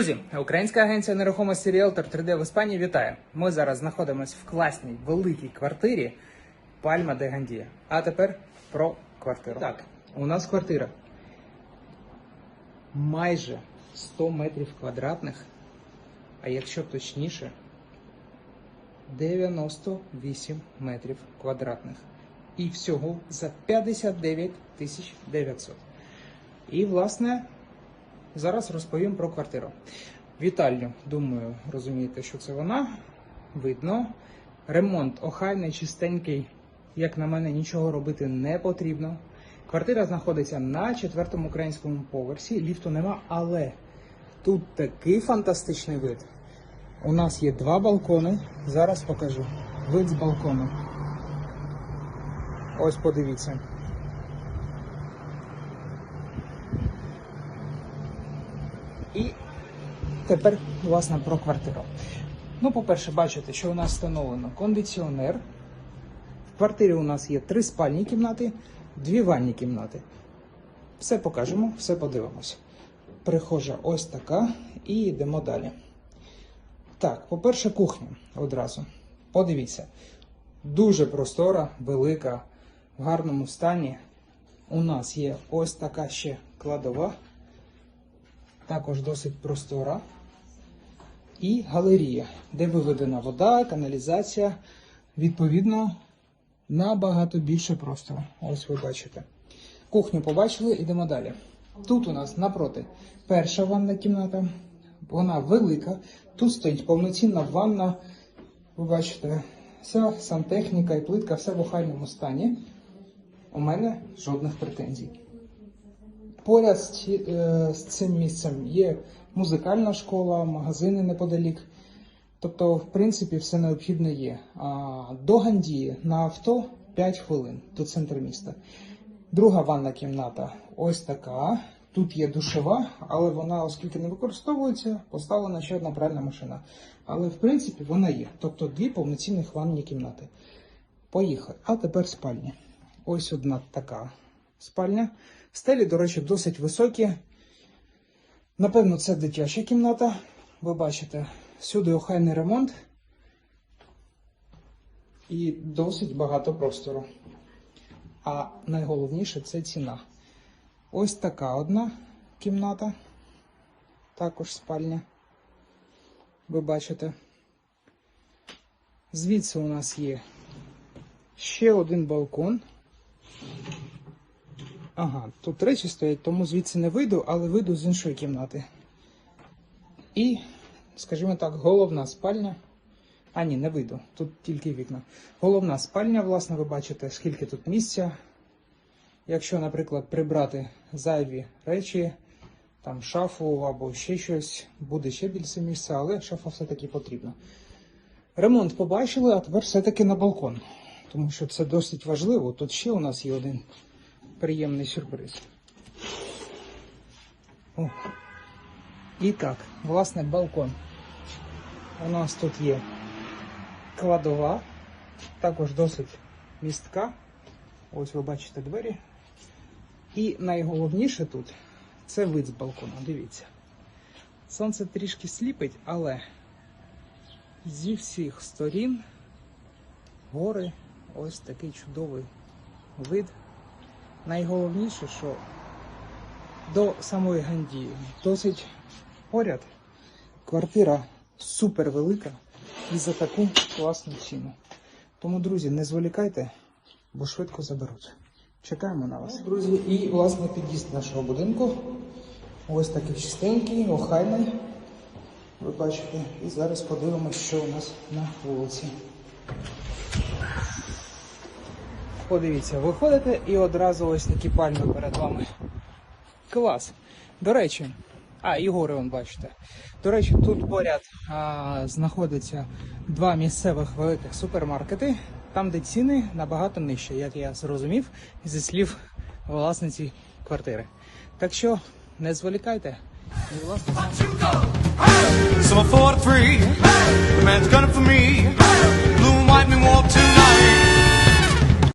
Друзі, українська агенція нерухомості Ріелтор 3D в Іспанії вітає. Ми зараз знаходимося в класній великій квартирі Пальма де Гандія. А тепер про квартиру. Так, у нас квартира майже 100 метрів квадратних, а якщо точніше, 98 метрів квадратних. І всього за 59 тисяч 900. І, власне, Зараз розповім про квартиру. Вітальню, думаю, розумієте, що це вона. Видно. Ремонт охайний, чистенький. Як на мене, нічого робити не потрібно. Квартира знаходиться на четвертому українському поверсі. Ліфту нема, але тут такий фантастичний вид. У нас є два балкони. Зараз покажу. Вид з балкону. Ось подивіться. І тепер, власне, про квартиру. Ну, по-перше, бачите, що у нас встановлено кондиціонер. В квартирі у нас є три спальні кімнати, дві ванні кімнати. Все покажемо, все подивимося. Прихожа ось така і йдемо далі. Так, по-перше, кухня одразу. Подивіться. Дуже простора, велика, в гарному стані. У нас є ось така ще кладова також досить простора. І галерія, де виведена вода, каналізація, відповідно, набагато більше простору. Ось ви бачите. Кухню побачили, йдемо далі. Тут у нас напроти перша ванна кімната, вона велика. Тут стоїть повноцінна ванна. Ви бачите, вся сантехніка і плитка, все в охайному стані. У мене жодних претензій. Поряд е, з цим місцем є музикальна школа, магазини неподалік. Тобто, в принципі, все необхідне є. До Гандії на авто 5 хвилин до центру міста. Друга ванна кімната ось така. Тут є душова, але вона, оскільки не використовується, поставлена ще одна пральна машина. Але в принципі вона є. Тобто дві повноцінних ванні кімнати. Поїхали. А тепер спальня. Ось одна така спальня. Стелі, до речі, досить високі. Напевно, це дитяча кімната. Ви бачите, всюди охайний ремонт і досить багато простору. А найголовніше це ціна. Ось така одна кімната, також спальня. Ви бачите. Звідси у нас є ще один балкон. Ага, тут речі стоять, тому звідси не вийду, але вийду з іншої кімнати. І, скажімо так, головна спальня. А ні, не вийду. Тут тільки вікна. Головна спальня, власне, ви бачите, скільки тут місця. Якщо, наприклад, прибрати зайві речі, там шафу або ще щось, буде ще більше місця, але шафа все-таки потрібна. Ремонт побачили, а тепер все-таки на балкон. Тому що це досить важливо. Тут ще у нас є один приємний сюрприз. О. І так, власне, балкон. У нас тут є кладова, також досить містка. Ось ви бачите двері. І найголовніше тут це вид з балкону. Дивіться. Сонце трішки сліпить, але зі всіх сторін гори ось такий чудовий вид. Найголовніше, що до самої Гандії досить поряд. Квартира супер велика і за таку класну ціну. Тому, друзі, не зволікайте, бо швидко заберуть. Чекаємо на вас. Друзі, і власне під'їзд нашого будинку. Ось такий чистенький, охайний. Ви бачите, і зараз подивимося, що у нас на вулиці. Подивіться, виходите і одразу ось такі пальми перед вами. Клас. До речі, а, і гори вон бачите. До речі, тут поряд а, знаходяться два місцевих великих супермаркети, там, де ціни набагато нижчі, як я зрозумів зі слів власниці квартири. Так що не зволікайте. І, власне, So I'm 43, the man's gunning for me. Blue and white me walk tonight.